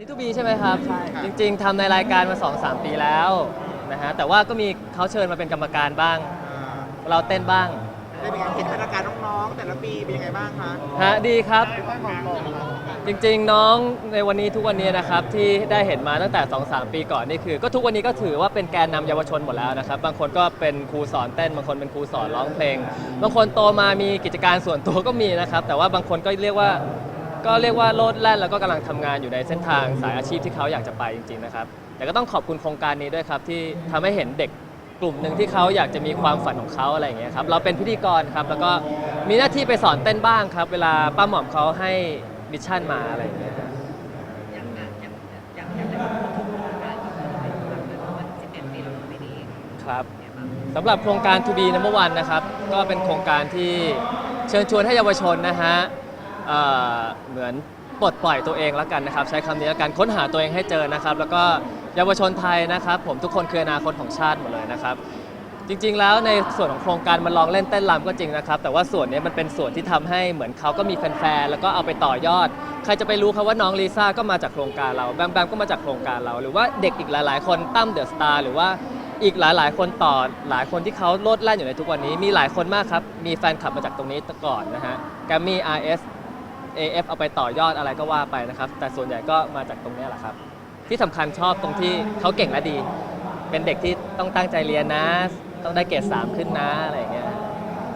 ทีทูบีใช่ไหมครับ ใช่ครับ จริง ๆทำในรายการมา 2-3 ปีแล้วนะฮะแต่ว่าก็มีเขาเชิญมาเป็นกรรมการบ้างอ่าเราเต้นบ้างได้มีการเห็นพัฒนาการน้องๆ แต่ละปีเป็นยังไงบ้างคะฮะดีครับค่อยๆมองๆครับ จริงๆน้องในวันนี้ทุกวันนี้นะครับที่ได้เห็นมาตั้งแต่ 2-3 ปีก่อนนี่คือ ก็ทุกวันนี้ก็ถือว่าเป็นแกนนำเยาวชนหมดแล้วนะครับ บางคนก็เป็นครูสอนเต้น บางคนเป็นครูสอนร้องเพลง บางคนโตมามีกิจการส่วนตัวก็มีนะครับ แต่ว่าบางคนก็เรียกว่า ก็เรียกว่าโลดแล่นแล้วก็กำลังทำงานอยู่ในเส้นทางสายอาชีพที่เขาอยากจะไปจริงๆนะครับ แต่ก็ต้องขอบคุณโครงการนี้ด้วยครับที่ทำให้เห็นเด็กกลุ่มหนึ่งที่เขาอยากจะมีความฝันของเขาอะไรอย่างเงี้ยครับเราเป็นพิธีกรครับแล้วก็มีหน้าที่ไปสอนเต้นบ้างครับ เวลาป้าหม่อมเขาให้มิชชั่นมาอะไรอย่างเงี้ยยังอะยังยังยังได้พูดถึงโครับเพราะว่า11ปีแล้วปีนี้ครับสำหรับโครงการ To be number one นะครับ ก็เป็นโครงการที่เชิญชวนให้เยาวชนนะฮะ เอ่อเหมือนปลดปล่อยตัวเองแล้วกันนะครับ ใช้คำนี้แล้วกันค้นหาตัวเองให้เจอนะครับ แล้วก็เยาวชนไทยนะครับ ผมทุกคนคืออนาคตของชาติหมดเลยนะครับ จริงๆ แล้วในส่วนของโครงการมันลองเล่นเต้นรำก็จริงนะครับ แต่ว่าส่วนนี้มันเป็นส่วนที่ทำให้เหมือนเขาก็มีแฟนๆแล้วก็เอาไปต่อยอด ใครจะไปรู้ครับว่าน้องลิซ่าก็มาจากโครงการเราแบมแบมก็มาจากโครงการเรา หรือว่าเด็กอีกหลายๆ คนตั้มเดอะสตาร์หรือว่าอีกหลายๆ คนต่อหลายคนที่เขาโลดแล่นอยู่ในทุกวันนี้ มีหลายคนมากครับมีแฟนคลับมาจากตรงนี้ก่อนนะฮะแกมมี่ RS AF เอาไปต่อยอดอะไรก็ว่าไปนะครับ แต่ส่วนใหญ่ก็มาจากตรงนี้แหละครับ ที่สำคัญชอบตรงที่เขาเก่งและดี เป็นเด็กที่ต้องตั้งใจเรียนนะ ต้องได้เกรด3ขึ้นนะอะไรอย่างเงี้ย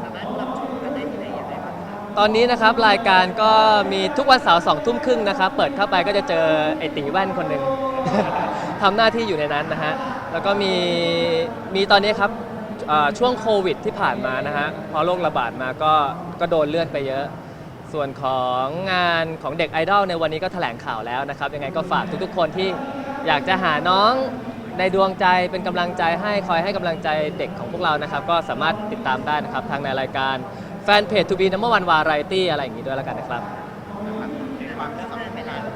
สามารถรับชมกันได้ที่ไหนยังไงบ้างครับตอนนี้นะครับรายการก็มีทุกวันเสาร์สองทุ่มครึ่งนะครับ เปิดเข้าไปก็จะเจอไอตีแว่นคนหนึ่ง ทำหน้าที่อยู่ในนั้นนะฮะ แล้วก็มีมีตอนนี้ครับเอ่อช่วงโควิดที่ผ่านมานะฮะพอโรคระบาดมาก็ก็โดนเลื่อนไปเยอะ ส่วนของงานของเด็กไอดอลในวันนี้ก็แถลงข่าวแล้วนะครับ ยังไงก็ฝากทุกๆคนที่อยากจะหาน้องในดวงใจเป็นกำลังใจให้คอยให้กำลังใจเด็กของพวกเรานะครับ ก็สามารถติดตามได้นะครับ ทางในรายการแฟนเพจ To be number one variety อะไรอย่างนี้ด้วยแล้วกันนะครับ ความเลิกสำงานไปคัแล้ญว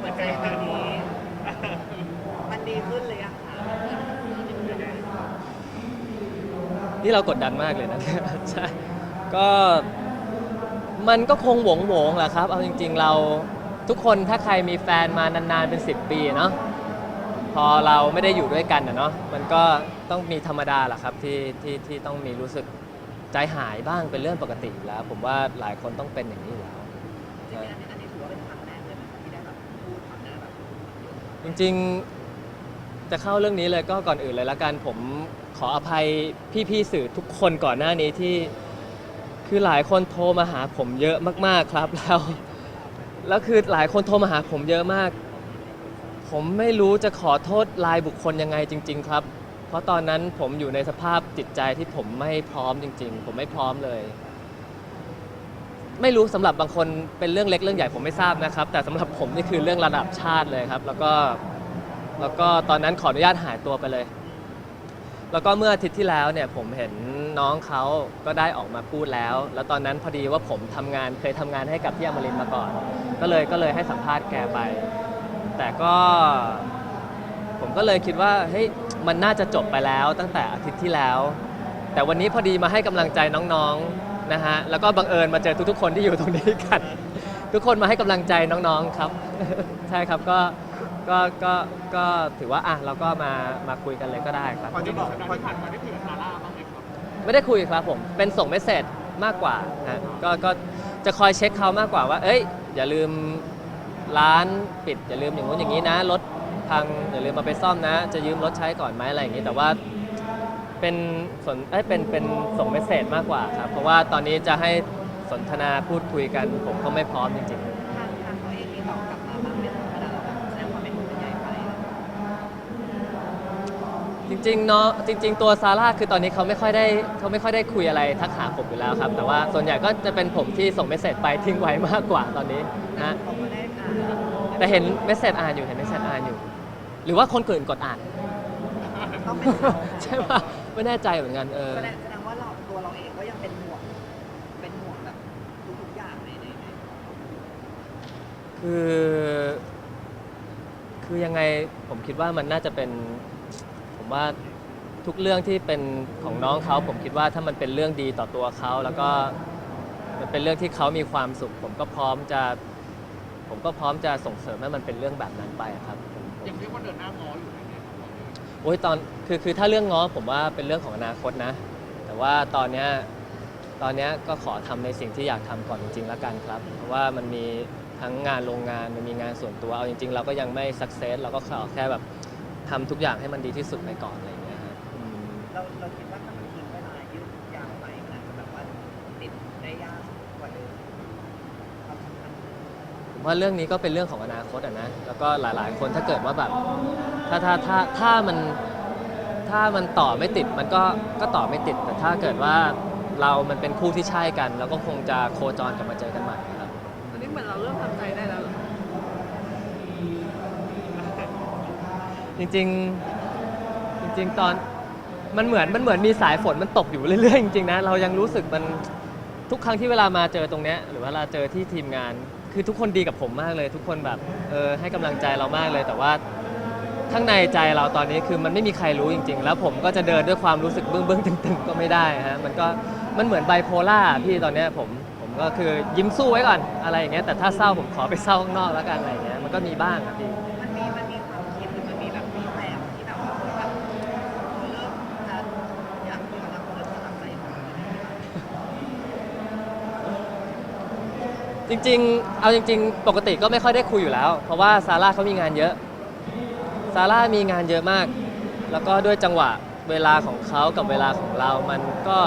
หัวใจปีนี้ มันดีขึ้นเลยยังคะนี่เรากดดันมากเลยนะ ใช่ก็ มันก็คงหวงหวงๆแหละครับ เอาจริง ๆ เราทุกคนถ้าใครมีแฟนมานานๆเป็น 10 ปีเนาะพอเราไม่ได้อยู่ด้วยกันอะเนาะมันก็ต้องมีธรรมดาแหละครับที่ที่ที่ต้องมีรู้สึกใจหายบ้างเป็นเรื่องปกติอยู่แล้ว ผมว่าหลายคนต้องเป็นอย่างนี้อยู่แล้วจริงๆอันนี้อันนี้ถือว่าเป็นครั้งแรกเลยไหมที่ได้แบบพูดต่อหน้าแบบจริง ๆจะเข้าเรื่องนี้เลยก็ก่อนอื่นเลยละกันผมขออภัยพี่ๆสื่อทุกคนก่อนหน้านี้ที่ คือหลายคนโทรมาหาผมเยอะมาก ๆครับแล้วแล้วคือหลายคนโทรมาหาผมเยอะมาก ผมไม่รู้จะขอโทษรายบุคคลยังไงจริง ๆ ครับ เพราะตอนนั้นผมอยู่ในสภาพจิตใจที่ผมไม่พร้อมจริง ๆ ผมไม่พร้อมเลย ไม่รู้สำหรับบางคนเป็นเรื่องเล็กเรื่องใหญ่ผมไม่ทราบนะครับ แต่สำหรับผมนี่คือเรื่องระดับชาติเลยครับ แล้วก็แล้วก็ตอนนั้นขออนุญาตหายตัวไปเลย แล้วก็เมื่ออาทิตย์ที่แล้วเนี่ยผมเห็น น้องเขาก็ได้ออกมาพูดแล้ว แล้วตอนนั้นพอดีว่าผมทำงานเคยทำงานให้กับพี่อมรินทร์มาก่อน ก็เลยก็เลยให้สัมภาษณ์แกไป แต่ก็ ผมก็เลยคิดว่าเฮ้ยมันน่าจะจบไปแล้วตั้งแต่อาทิตย์ที่แล้ว แต่วันนี้พอดีมาให้กำลังใจน้องๆนะฮะแล้วก็บังเอิญมาเจอทุกๆ คนที่อยู่ตรงนี้กัน ทุกคนมาให้กำลังใจน้องๆครับ ใช่ครับก็ก็ก็ก็ถือว่าอะเราก็มามาคุยกันเลยก็ได้ครับ พอจะบอกพอไม่ได้คุยครับผม เป็นส่งเมสเซจมากกว่านะก็ก็จะคอยเช็คเขามากกว่าว่า เอ้ย อย่าลืมร้านปิด อย่าลืมอย่างนู้นอย่างนี้นะรถพังอย่าลืมมาไปซ่อมนะ จะยืมรถใช้ก่อนไหมอะไรอย่างนี้แต่ว่าเป็นสนเอ้ยเป็นเป็นส่งเมสเซจมากกว่าครับ เพราะว่าตอนนี้จะให้สนทนาพูดคุยกัน ผมก็ไม่พร้อมจริงๆ ริงๆเนาะจริง ๆ ตัวซาร่าคือตอนนี้เขาไม่ค่อยได้เขาไม่ค่อยได้คุยอะไรทักหาผมอยู่แล้วครับ แต่ว่าส่วนใหญ่ก็จะเป็นผมที่ส่งเมสเซจไปทิ้งไว้มากกว่าตอนนี้นะเขาก็ได้อ่านแต่เห็นเมสเซจอ่านอยู่เห็นเมสเซจอ่านอยู่ หรือว่าคนอื่นกดอ่าน ต้องเป็นเขาใช่ป่ะไม่แน่ใจเหมือนกันเออ แสดงแสดงว่าเราตัวเราเองก็ยังเป็นห่วงเป็นห่วงแบบทุกๆอย่างในในในคือ คือยังไงผมคิดว่ามันน่าจะเป็น ผมว่าทุกเรื่องที่เป็นของน้องเขาผมคิดว่าถ้ามันเป็นเรื่องดีต่อตัวเขาแล้วก็มันเป็นเรื่องที่เขามีความสุข ผมก็พร้อมจะ ผมผมก็พร้อมจะส่งเสริมให้มันเป็นเรื่องแบบนั้นไปครับผมยังเรียกว่าเดินหน้าง้ออยู่ไหมเนี่ยโอ้ยตอนคือคือถ้าเรื่องง้อผมว่าเป็นเรื่องของอนาคตนะ แต่ว่าตอนเนี้ยตอนเนี้ยก็ขอทำในสิ่งที่อยากทำก่อนจริงๆแล้วกันครับ เพราะว่ามันมีทั้งงานโรงงานมันมีงานส่วนตัวเอาจริง ๆ เราก็ยังไม่สักเซสเราก็ขอแค่แบบ ทำทุกอย่างให้มันดีที่สุดไปก่อนอะไรอย่างเงี้ยครับอืมเราเราคิดว่าถ้ามันทิ้งเวลายืดยาวไปมันอาจจะแบบว่าติดได้ยากกว่าเดิมความสัมพันธ์ผมว่าเรื่องนี้ก็เป็นเรื่องของอนาคตอะนะแล้วก็หลาย ๆ คนถ้าเกิดว่าแบบถ้าถ้าถ้าถ้ามันถ้ามันต่อไม่ติดมันก็ก็ต่อไม่ติด แต่ถ้าเกิดว่าเรามันเป็นคู่ที่ใช่กันเราก็คงจะโคจรกลับมาเจอกันใหม่ครับ ตอนนี้เหมือนเราเริ่มทำใจได้แล้ว จริงๆจริง ๆ ตอนมันเหมือนมันเหมือนมีสายฝนมันตกอยู่เรื่อยๆจริงๆนะเรายังรู้สึกมันทุกครั้งที่เวลามาเจอตรงเนี้ยหรือว่าเวลาเจอที่ทีมงาน คือทุกคนดีกับผมมากเลย ทุกคนแบบเออให้กำลังใจเรามากเลย แต่ว่าข้างในใจเราตอนนี้คือมันไม่มีใครรู้จริง ๆ แล้วผมก็จะเดินด้วยความรู้สึกเบื้องเบื้องๆตึงๆ ก็ไม่ได้ฮะมันก็มันเหมือนไบโพล่าพี่ตอนเนี้ยผมผมก็คือยิ้มสู้ไว้ก่อนอะไรอย่างเงี้ยแต่ถ้าเศร้าผมขอไปเศร้าข้างนอกแล้วกันอะไรอย่างเงี้ยมันก็มีบ้างครับพี่ มันมีมันมีความคิดหรือมันมีแบบมีแรงที่แบบว่าเฮ้ยแบบเราเริ่มจะอยากคุยกับเราเริ่มจะทำใจของเราอะไรอย่างเงี้ย จริงๆ เอาจริง ๆ ปกติก็ไม่ค่อยได้คุยอยู่แล้ว เพราะว่าซาร่าเขามีงานเยอะ ซาร่ามีงานเยอะมาก แล้วก็ด้วยจังหวะเวลาของเขากับเวลาของเรา มันก็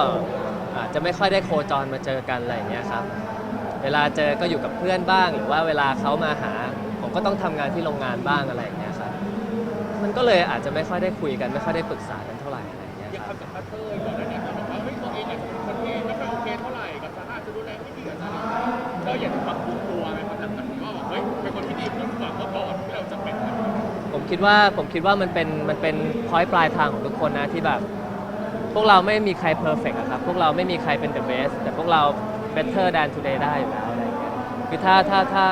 อาจจะไม่ค่อยได้โคจรมาเจอกันอะไรอย่างเงี้ยครับ เวลาเจอก็อยู่กับเพื่อนบ้าง หรือว่าเวลาเขามาหา ผมก็ต้องทำงานที่โรงงานบ้างอะไรอย่างเงี้ยครับ มันก็เลยอาจจะไม่ค่อยได้คุยกัน ไม่ค่อยได้ปรึกษากันเท่าไหร่อะไรอย่างเงี้ยยังครับ ทำกับพัตเตอร์ก่อนหน้านี้ก็บอกว่าเฮ้ยตัวเองอาจจะเป็นคนเท่ อยากจะปรับปรุงตัวไหมครับหลังจากนี้ว่าแบบเฮ้ยเป็นคนที่ดีขึ้นกว่าเมื่อก่อนที่เราจะเป็นแบบนี้ผมคิดว่าผมคิดว่ามันเป็นมันเป็นพอยต์ปลายทางของทุกคนนะที่แบบ พวกเราไม่มีใครเพอร์เฟกต์ครับ พวกเราไม่มีใครเป็น the best แต่พวกเรา better than today ได้อยู่แล้วอะไรอย่างเงี้ยคือถ้าถ้าถ้า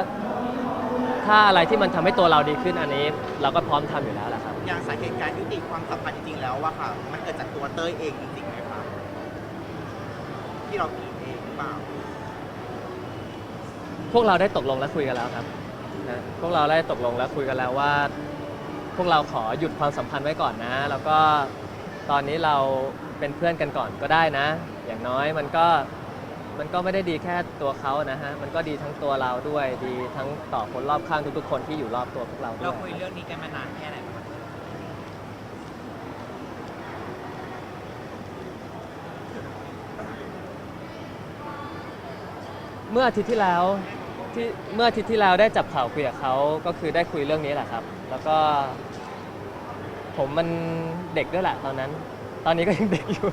ถ้าอะไรที่มันทำให้ตัวเราดีขึ้นอันนี้ เราก็พร้อมทำอยู่แล้วแหละครับ อย่างสาเหตุการยุติความสัมพันธ์จริงๆแล้วว่าค่ะ มันเกิดจากตัวเต้ยเองจริงๆไหมคะที่เราผิดเองหรือเปล่า พวกเราได้ตกลงและคุยกันแล้วครับนะพวกเราได้ตกลงและคุยกันแล้วว่า พวกเราขอหยุดความสัมพันธ์ไว้ก่อนนะ แล้วก็ตอนนี้เราเป็นเพื่อนกันก่อนก็ได้นะ อย่างน้อยมันก็มันก็ไม่ได้ดีแค่ตัวเขานะฮะ มันก็ดีทั้งตัวเราด้วย ดีทั้งต่อคนรอบข้างทุกๆคนที่อยู่รอบตัวพวกเราด้เราวยคุยเรื่องนี้กันมานานแค่ไหนครับเมื่ออาทิตย์ที่แล้ว ที่เมื่ออาทิตย์ที่แล้วได้จับเข่าวคุยกับเขาก็คือได้คุยเรื่องนี้แหละครับ แล้วก็ ผมมันเด็กด้วยแหละตอนนั้น ตอนนี้ก็ยังเด็กอยู่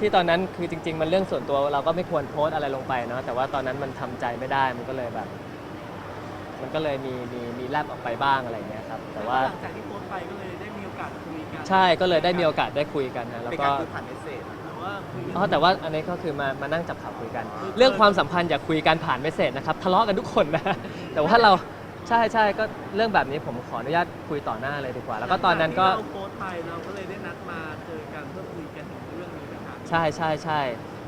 ที่ตอนนั้นคือจริง ๆ มันเรื่องส่วนตัวเราก็ไม่ควรโพสต์อะไรลงไปเนาะแต่ว่าตอนนั้นมันทำใจไม่ได้มันก็เลยแบบ มันก็เลยมีมีมีแลบออกไปบ้างอะไรอย่างเงี้ยครับ แต่ว่าหลังจากที่โพสต์ไปก็เลยได้มีโอกาสคุยกันใช่ก็เลยได้มีโอกาสได้คุยกันนะแล้วเป็นก็การคุยผ่านเมสเซจหรือ ว่าคุยกัน อ๋อแต่ว่าอันนี้ก็คือมามานั่งจับข่าวคุยกัน เรื่องความสัมพันธ์อย่าคุยกันผ่านเมสเซจนะครับทะเลาะกันทุกคนนะ แต่ว่าเราใช่ใช่ก็เรื่องแบบนี้ผมขออนุญาตคุยต่อหน้าเลยดีกว่า แล้วก็ตอนนั้นก็เราโพสต์ไปเราก็เลยได้นัดมาเจอกันเพื่อคุยกันถึงเรื่องนี้นะครับใช่ใช่ใช่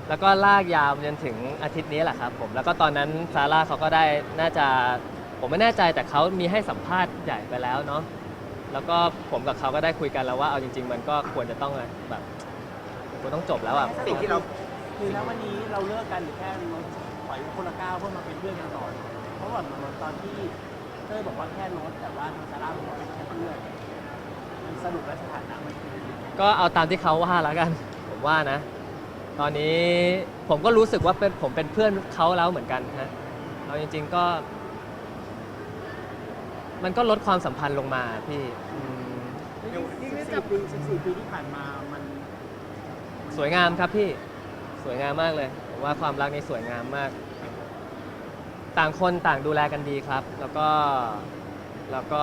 แล้วก็ลากยาวจนถึงอาทิตย์นี้แหละครับผม แล้วก็ตอนนั้นซาร่าเขาก็ได้น่าจะผมไม่แน่ใจแต่เขามีให้สัมภาษณ์ใหญ่ไปแล้วเนาะแล้วก็ผมกับเขาก็ได้คุยกันแล้วว่าเอาจริง ๆ มันก็ควรจะต้องแบบ ควรต้องจบแล้วอะสิ่งที่เราคือณวันนี้เราเลิกกันหรือแค่ลดถอยคนละก้าวเพื่อมาเป็นเพื่อนกันต่อเพราะว่าเหมือนตอนที่เต้ยบอกว่าแค่ลดแต่ว่าทางซาร่าบอกว่าเป็นแค่เพื่อนมันสรุปและสถานะมันคือก็เอาตามที่เขาว่าแล้วกัน ผมว่านะ ตอนนี้ผมก็รู้สึกว่าเป็นผมเป็นเพื่อนเขาแล้วเหมือนกันฮะเอาจริง ๆก็ มันก็ลดความสัมพันธ์ลงมาพี่อืม14ปี14ปีที่ผ่านมามัน สวยงามครับพี่สวยงามมากเลยผมว่าความรักนี้สวยงามมาก ต่างคนต่างดูแลกันดีครับ แล้วก็แล้วก็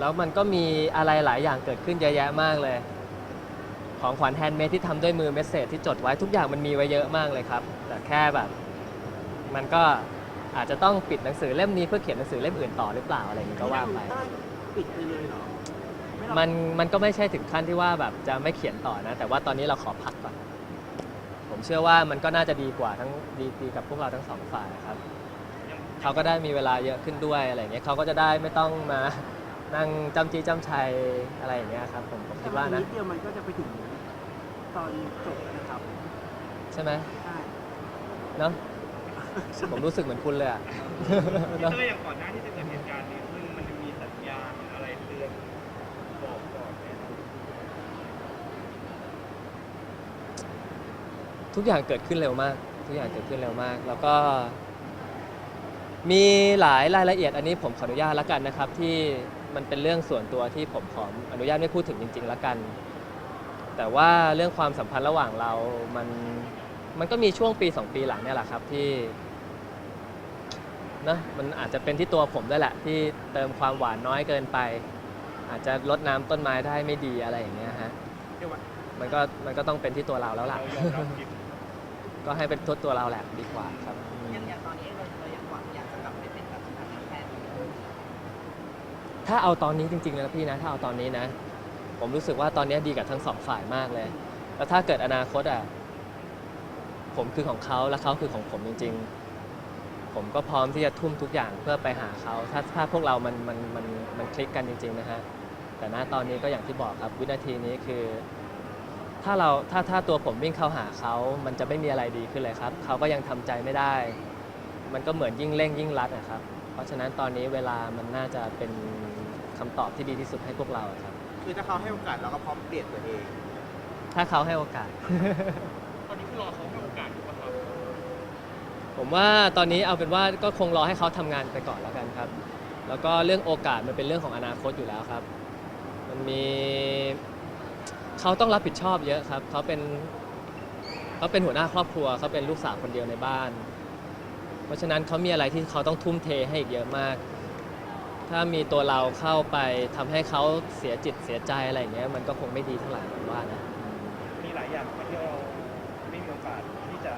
แล้วมันก็มีอะไรหลายอย่างเกิดขึ้นเยอะแยะมากเลย ของขวัญแฮนด์เมดที่ทำด้วยมือเมสเซจที่จดไว้ทุกอย่างมันมีไว้เยอะมากเลยครับ แต่แค่แบบ มันก็อาจจะต้องปิดหนังสือเล่มนี้เพื่อเขียนหนังสือเล่มอื่นต่อหรือเปล่าอะไรอย่างนี้ก็ว่าไป ปิดไปเลยเหรอ มันมันก็ไม่ใช่ถึงขั้นที่ว่าแบบจะไม่เขียนต่อนะ แต่ว่าตอนนี้เราขอพักก่อน ผมเชื่อว่ามันก็น่าจะดีกว่าทั้งดีดีกับพวกเราทั้งสองฝ่ายครับเขาก็ได้มีเวลาเยอะขึ้นด้วยอะไรอย่างเงี้ยเขาก็จะได้ไม่ต้องมานั่งจำจีจำชัยอะไรอย่างเงี้ยครับผมผมคิดว่านะนิดเดียวมันก็จะไปถึงตอนจบแล้วนะครับ ใช่ไหมใช่เนาะผมรู้สึกเหมือนคุณเลยอะพี่เต้ยอย่างก่อนหน้าที่จะเกิดเหตุการณ์นี้ขึ้นมันจะมีสัญญาณอะไรเตือนบอกก่อนไหมครับ ทุกอย่างเกิดขึ้นเร็วมาก ทุกอย่างเกิดขึ้นเร็วมาก แล้วก็ มีหลายรายละเอียดอันนี้ผมขออนุญาตแล้วกันนะครับ ที่มันเป็นเรื่องส่วนตัวที่ผมขออนุญาตไม่พูดถึงจริงๆแล้วกัน แต่ว่าเรื่องความสัมพันธ์ระหว่างเรา มันมันก็มีช่วงปีสองปีหลังเนี่ยแหละครับที่นะมันอาจจะเป็นที่ตัวผมด้วยแหละ ที่เติมความหวานน้อยเกินไป อาจจะลดน้ำต้นไม้ได้ไม่ดีอะไรอย่างเงี้ยฮะ เรียกว่ามันก็มันก็ต้องเป็นที่ตัวเราแล้วล่ะ เรายอมรับผิด ก็ให้เป็นตัวตัวเราแหละดีกว่าครับอืมอย่างอย่างตอนนี้เราเรายังหวังอยากจะกลับไปเป็นแบบสถานะแฟนอยู่ถ้าเอาตอนนี้จริงๆเลยนะพี่นะ ถ้าเอาตอนนี้นะ ผมรู้สึกว่าตอนนี้ดีกับทั้งสองฝ่ายมากเลย แล้วถ้าเกิดอนาคตอะ ผมคือของเขาและเขาคือของผมจริง ๆ ผมก็พร้อมที่จะทุ่มทุกอย่างเพื่อไปหาเขา ถ้าถ้าพวกเรามันมันมันมันคลิกกันจริง ๆ นะฮะ แต่ณตอนนี้ก็อย่างที่บอกครับวินาทีนี้คือ ถ้าเราถ้าถ้าตัวผมวิ่งเข้าหาเขา มันจะไม่มีอะไรดีขึ้นเลยครับ เขาก็ยังทำใจไม่ได้ มันก็เหมือนยิ่งเร่งยิ่งรัดนะครับ เพราะฉะนั้นตอนนี้เวลามันน่าจะเป็นคำตอบที่ดีที่สุดให้พวกเราครับ คือถ้าเขาให้โอกาสเราก็พร้อมเปลี่ยนตัวเอง ถ้าเขาให้โอกาส ตอนนี้คือรอเขาให้โอกาสอยู่ปะครับผมว่าตอนนี้เอาเป็นว่าก็คงรอให้เขาทำงานไปก่อนแล้วกันครับ แล้วก็เรื่องโอกาสมันเป็นเรื่องของอนาคตอยู่แล้วครับ มันมี เขาต้องรับผิดชอบเยอะครับ เขาเป็นเขาเป็นหัวหน้าครอบครัว เขาเป็นลูกสาวคนเดียวในบ้าน เพราะฉะนั้นเขามีอะไรที่เขาต้องทุ่มเทให้อีกเยอะมาก ถ้ามีตัวเราเข้าไปทำให้เขาเสียจิตเสียใจอะไรอย่างเงี้ย มันก็คงไม่ดีเท่าไหร่ผมว่านะ มีหลายอย่างที่เราไม่มีโอกาสที่จะ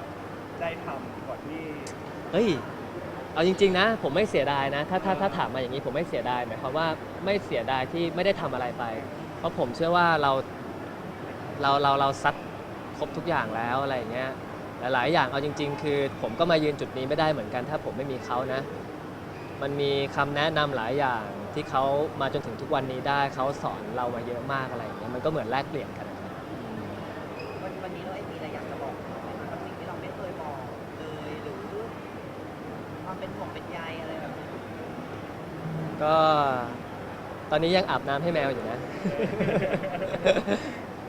ได้ทำก่อนที่ เฮ้ย เอาจริง ๆ นะ ผมไม่เสียดายนะ ถ้าถ้าถ้าถามมาอย่างนี้ผมไม่เสียดายหมายความว่าไม่เสียดายที่ไม่ได้ทำอะไรไป เพราะผมเชื่อว่าเรา เราเราเราซัดครบทุกอย่างแล้วอะไรอย่างเงี้ยหลายๆอย่างเอาจริง ๆ คือ ผมก็มายืนจุดนี้ไม่ได้เหมือนกัน ถ้าผมไม่มีเขานะ มันมีคำแนะนำหลายอย่างที่เขามาจนถึงทุกวันนี้ได้เขาสอนเรามาเยอะมากอะไรอย่างเงี้ยมันก็เหมือนแลกเปลี่ยนกันนะครับวันวันนี้เราเองมีอะไรอยากจะบอกเขาไหมคะกับสิ่งที่เราไม่เคยบอกเลยหรือความเป็นห่วงเป็นใยอะไรแบบนี้ก็ตอนนี้ยังอาบน้ำให้แมวอยู่นะ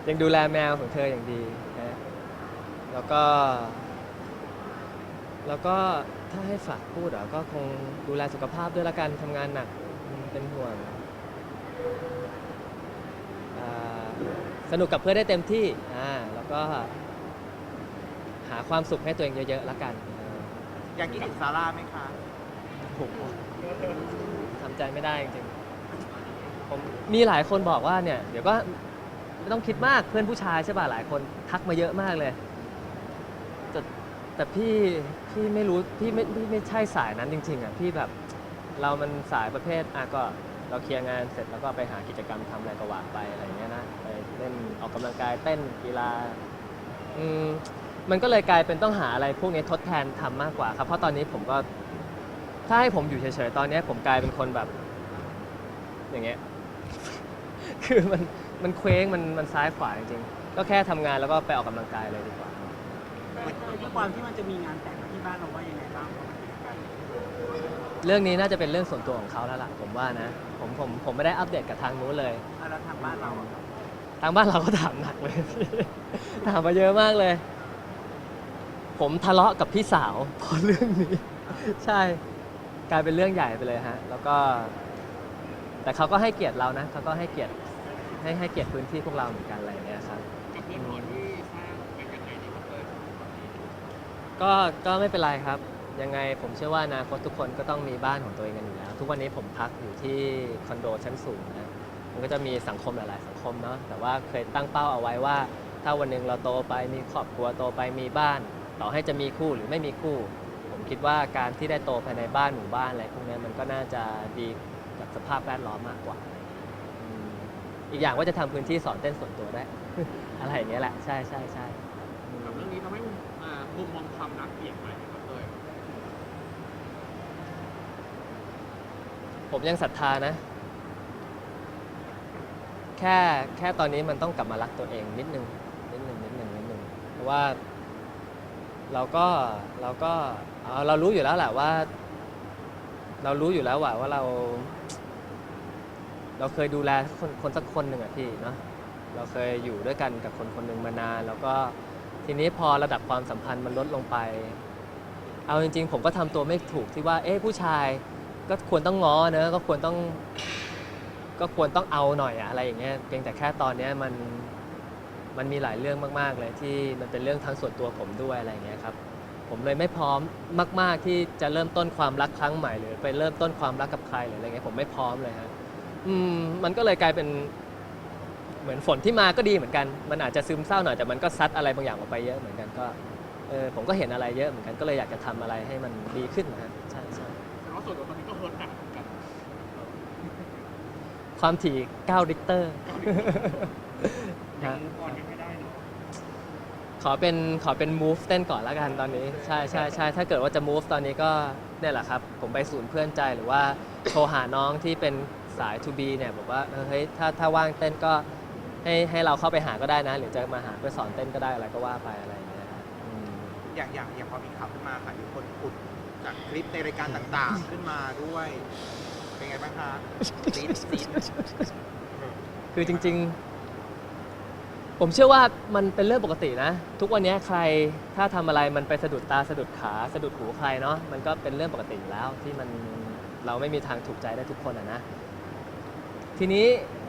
ยังดูแลแมวของเธออย่างดีนะแล้วก็ แล้วก็ถ้าให้ฝากพูดเหรอก็คงดูแลสุขภาพด้วยละกันทำงานหนักอืมเป็นห่วงอ่าสนุกกับเพื่อนได้เต็มที่อ่าแล้วก็หาความสุขให้ตัวเองเยอะๆละกันอ่า อยากคิดถึงซาร่าไหมคะโอ้โหทำใจไม่ได้จริงๆผมมีหลายคนบอกว่าเนี่ย เดี๋ยวก็ ไม่ต้องคิดมากเพื่อนผู้ชายใช่ป่ะหลายคนทักมาเยอะมากเลยแต่แต่พี่พี่ไม่รู้พี่ไม่พี่ไม่ใช่สายนั้นจริง ๆอะพี่แบบเรามันสายประเภทอะก็เราเคลียร์งานเสร็จแล้วก็ไปหากิจกรรมทำอะไรก็ว่าไปอะไรอย่างเงี้ยนะไปเล่นออกกำลังกายเต้นกีฬาอืมมันก็เลยกลายเป็นต้องหาอะไรพวกนี้ทดแทนทำมากกว่าครับเพราะตอนนี้ผมก็ ถ้าให้ผมอยู่เฉยๆตอนเนี้ยผมกลายเป็นคนแบบ อย่างเงี้ย คือมัน มันเคว้งมันมันซ้ายขวาจริงๆก็แค่ทำงานแล้วก็ไปออกกำลังกายเลยดีกว่า ด้วยความที่มันจะมีงานแต่งที่บ้านเราว่ายังไงบ้างเรื่องนี้น่าจะเป็นเรื่องส่วนตัวของเขาแล้วล่ะผมว่านะ ผมผมผมไม่ได้อัปเดตกับทางนู้นเลย อะแล้วทางบ้านเราอะครับทางบ้านเราก็ถามหนักเลย ถามมาเยอะมากเลย ผมทะเลาะกับพี่สาวเพราะเรื่องนี้ ใช่ กลายเป็นเรื่องใหญ่ไปเลยฮะ แล้วก็ แต่เขาก็ให้เกียรติเรานะเขาก็ให้เกียรติ ให้ให้เกียรติพื้นที่พวกเราเหมือนกันอะไรอย่างเงี้ยครับ กับเพื่อนหอที่สร้างเป็นยังไงดีครับเต้ยก็ก็ไม่เป็นไรครับ ยังไงผมเชื่อว่าอนาคตทุกคนก็ต้องมีบ้านของตัวเองกันอยู่แล้ว ทุกวันนี้ผมพักอยู่ที่คอนโดชั้นสูงนะมันก็จะมีสังคมหลาย ๆ สังคมเนาะแต่ว่าเคยตั้งเป้าเอาไว้ว่า ถ้าวันหนึ่งเราโตไปมีครอบครัวโตไปมีบ้าน ต่อให้จะมีคู่หรือไม่มีคู่ ผมคิดว่าการที่ได้โตภายในบ้านหมู่บ้านอะไรพวกนี้มันก็น่าจะดีกับสภาพแวดล้อมมากกว่าอืม อีกอย่างว่าจะทำพื้นที่สอนเต้นส่วนตัวได้อะไรอย่างเงี้ยแหละ ใช่ใช่ใช่อืมกับเรื่องนี้ทำให้อ่ามุมมองความรักเปลี่ยนไปไหมครับเต้ยผมยังศรัทธานะ แค่แค่ตอนนี้มันต้องกลับมารักตัวเองนิดนึงนิดนึงนิดนึงนิดนึงเพราะว่า เราก็เราก็เอาเรารู้อยู่แล้วแหละว่า เรารู้อยู่แล้วว่าว่าเรา เราเคยดูแลคนคนสักคนหนึ่งอะพี่เนาะเราเคยอยู่ด้วยกันกับคนคนหนึ่งมานาน แล้วก็ทีนี้พอระดับความสัมพันธ์มันลดลงไป เอาจริง ๆ ผมก็ทำตัวไม่ถูกที่ว่า เอ๊ะผู้ชายก็ควรต้องง้อเนอะก็ควรต้อง ก็ควรต้องเอาหน่อยอะอะไรอย่างเงี้ยเพียงแต่แค่ตอนเนี้ยมันมันมีหลายเรื่องมาก ๆ เลยที่มันเป็นเรื่องทั้งส่วนตัวผมด้วยอะไรอย่างเงี้ยครับผมเลยไม่พร้อมมาก ๆ ที่จะเริ่มต้นความรักครั้งใหม่หรือไปเริ่มต้นความรักกับใครหรืออะไรเงี้ยผมไม่พร้อมเลยฮะ อืมมันก็เลยกลายเป็นเหมือนฝนที่มาก็ดีเหมือนกัน มันอาจจะซึมเศร้าหน่อยแต่มันก็ซัดอะไรบางอย่างออกไปเยอะเหมือนกันก็เออผมก็เห็นอะไรเยอะเหมือนกันก็เลยอยากจะทำอะไรให้มันดีขึ้นนะฮะใช่ใช่แต่ว่าส่วนตัวตอนนี้ก็เฮิร์ตหนักเหมือนกันความถี่9ริกเตอร์ ยังฮะมูฟออนยังไม่ได้เนาะขอเป็นขอเป็น move เต้นก่อนแล้วกันตอนนี้ ใช่ใช่ใช่ถ้าเกิดว่าจะ move ตอนนี้ก็เนี่ยแหละครับ ผมไปศูนย์เพื่อนใจหรือว่า โทรหาน้องที่เป็น สาย to be เนี่ยบอกว่าเออเฮ้ยถ้าถ้าว่างเต้นก็ให้ให้เราเข้าไปหาก็ได้นะ หรือจะมาหาเพื่อสอนเต้นก็ได้อะไรก็ว่าไปอะไรอย่างเงี้ยครับอืม อย่างอย่างอย่างพอมีข่าวขึ้นมาค่ะมีคนขุดจากคลิปในรายการต่างๆ ขึ้นมาด้วย เป็นไงบ้างคะซีดซีดคือจริงๆ ผมเชื่อว่ามันเป็นเรื่องปกตินะ ทุกวันนี้ใครถ้าทำอะไรมันไปสะดุดตาสะดุดขาสะดุดหูใครเนาะมันก็เป็นเรื่องปกติอยู่แล้วที่มันเราไม่มีทางถูกใจได้ทุกคนอะนะ ทีนี้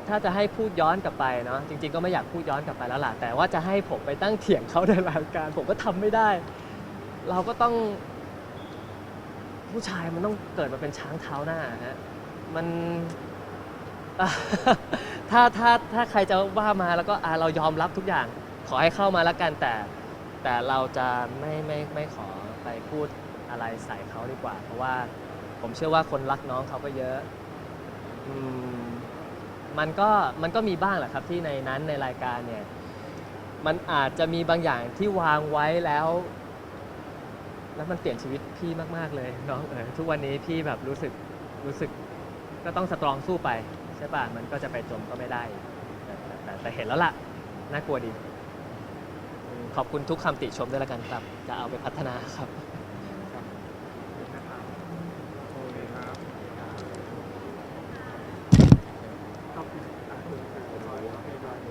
ถ้าจะให้พูดย้อนกลับไปเนาะจริง ๆ ก็ไม่อยากพูดย้อนกลับไปแล้วล่ะแต่ว่าจะให้ผมไปตั้งเถียงเขาในรายการ ผมก็ทำไม่ได้ เราก็ต้อง ผู้ชายมันต้องเกิดมาเป็นช้างเท้าหน้าฮะมัน ถ้าถ้าถ้าใครจะว่ามาแล้วก็อะเรายอมรับทุกอย่าง ขอให้เข้ามาแล้วกันแต่ แต่เราจะไม่ไม่ไม่ขอไปพูดอะไรใส่เขาดีกว่า เพราะว่าผมเชื่อว่าคนรักน้องเขาก็เยอะ อืม มันก็มันก็มีบ้างแหละครับที่ในนั้นในรายการเนี่ย มันอาจจะมีบางอย่างที่วางไว้แล้ว แล้วมันเปลี่ยนชีวิตพี่มากๆเลยน้องเออทุกวันนี้พี่แบบรู้สึกรู้สึกก็ต้องสตรองสู้ไปใช่ป่ะมันก็จะไปจมก็ไม่ได้ แต่แต่แต่เห็นแล้วล่ะน่ากลัวดี ขอบคุณทุกคำติชมด้วยละกันครับ จะเอาไปพัฒนาครับ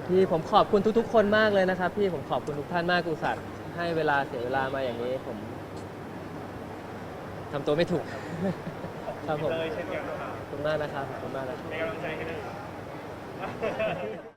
พี่ผมขอบคุณทุก ๆ คนมากเลยนะครับ พี่ผมขอบคุณทุกท่านมากอุตส่าห์ให้เวลาเสียเวลามาอย่างนี้ผมทำตัวไม่ถูก ครับผมเลยเช่นกันนะครับขอบคุณมากนะครับขอบคุณมากนะครับ เป็นกำลังใจให้นะครับ